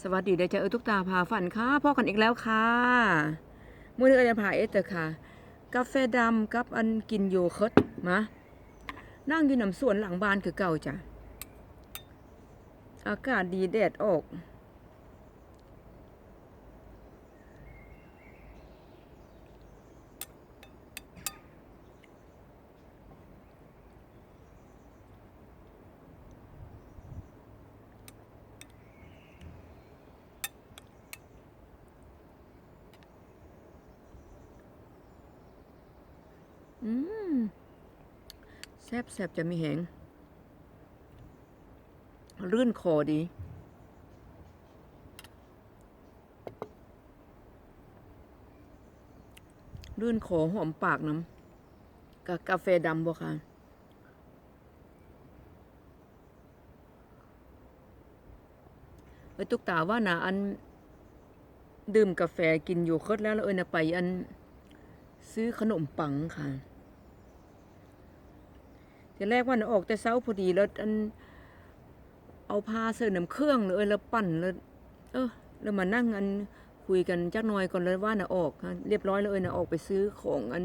สวัสดีเดี๋ยวจะเออทุกตาพาฝันค่ะพ่อกันอีกแล้วค่ะมื่อนี้เออจะพาเอสเตอร์ค่ะ กาแฟดำกับอันกินโยเคิร์ตมานั่งอยู่น้ำสวนหลังบ้านคือเก่าจ้ะอากาศดีแดดออก อืม แซบแซบจะมีแหง รื่นคอดี รื่นคอหอมปากน้ำกับกาแฟดำบ่ค่ะเอ้ตุกตาว่านะอัน ดื่มกาแฟกินโยเคิร์ตแล้วแล้วเอ้ยนะไปอัน ซื้อขนมปังค่ะ ทีแรกว่านะออกแต่เช้าพอดีแล้วอันเอาพาเสิร์ฟน้ำเครื่องเลยแล้วปั่นแล้วเออแล้วมานั่งอันคุยกันจักหน่อยก่อนเลยว่าน่ะออก เรียบร้อยแล้วเอ้ยน่ะออกไปซื้อของอัน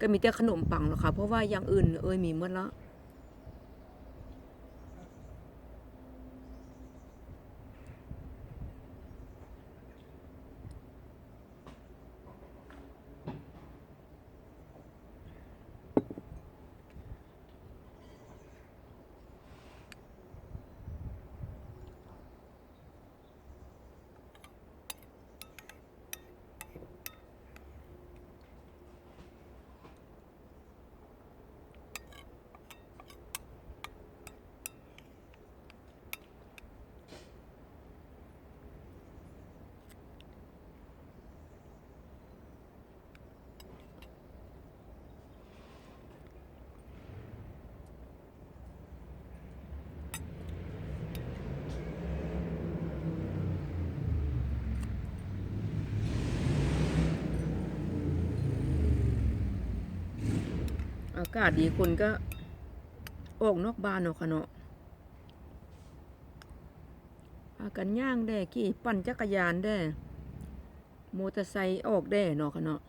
ก็มีแต่ขนมปังหรอกค่ะเพราะว่าอย่างอื่นเอ้ยมีหมดแล้ว อากาศดีคนก็ออกนอกบ้านเนาะค่ะเนาะพากันย่างได้ขี่ปั่นจักรยานได้มอเตอร์ไซค์ออกได้เนาะค่ะเนาะ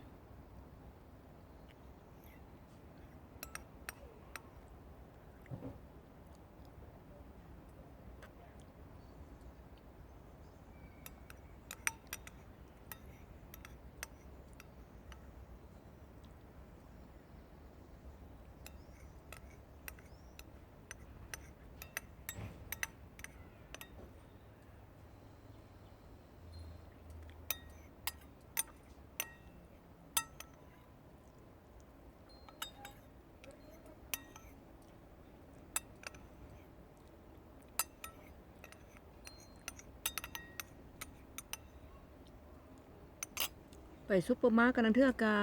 ไปซุปเปอร์มาร์ก็ตนันเทือกา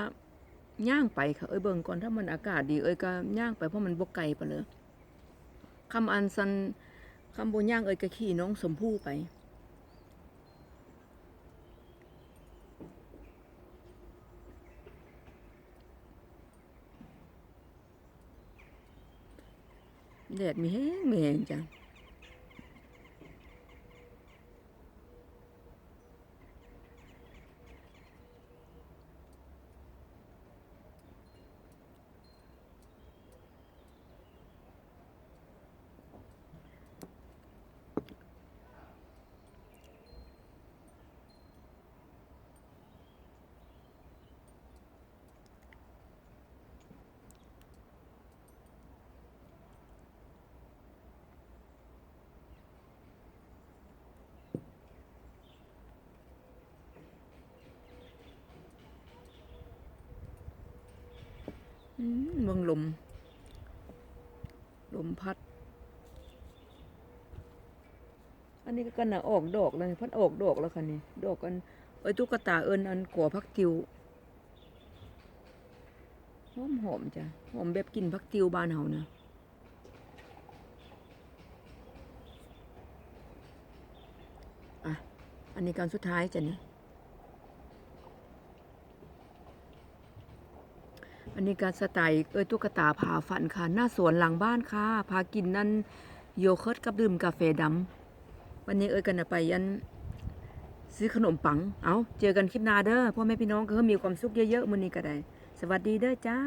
ย่างไปค่ะเอ้ยเบิ่งก่อนถ้ามันอากาศดีเอ้ยก็ย่างไปเพราะมันบกไกลไปเลยคำอันซันคำโบย่างเอ้ยก็ขี่น้องสมพู่ไปแดดมีแห้งมีแห้งจ้ะ อืมเบิ่งลม ลมพัด อันนี้ก็กันนะออกดอกเลยพัดออกดอกแล้วค่ะนี่ ดอกกันเอ้ยตุ๊กตาเอิญอันกัวพักติวหอมหอมจ้ะหอมแบบกินพักติวบ้านเฮานะอะ อันนี้การสุดท้ายจ้ะนี่ อันนี้การสไตล์เอ้ยตุ๊กตาพาฝันค่ะ หน้าสวนหลังบ้านค่ะ พากินนั่นโยเคิร์ตกับดื่มกาแฟดำวันนี้เอ้ยกันไปยันซื้อขนมปัง เอาเจอกันคลิปหน้าเด้อพ่อแม่พี่น้องก็มีความสุขเยอะๆมื้อนี้ก็ได้ สวัสดีเด้อจ้า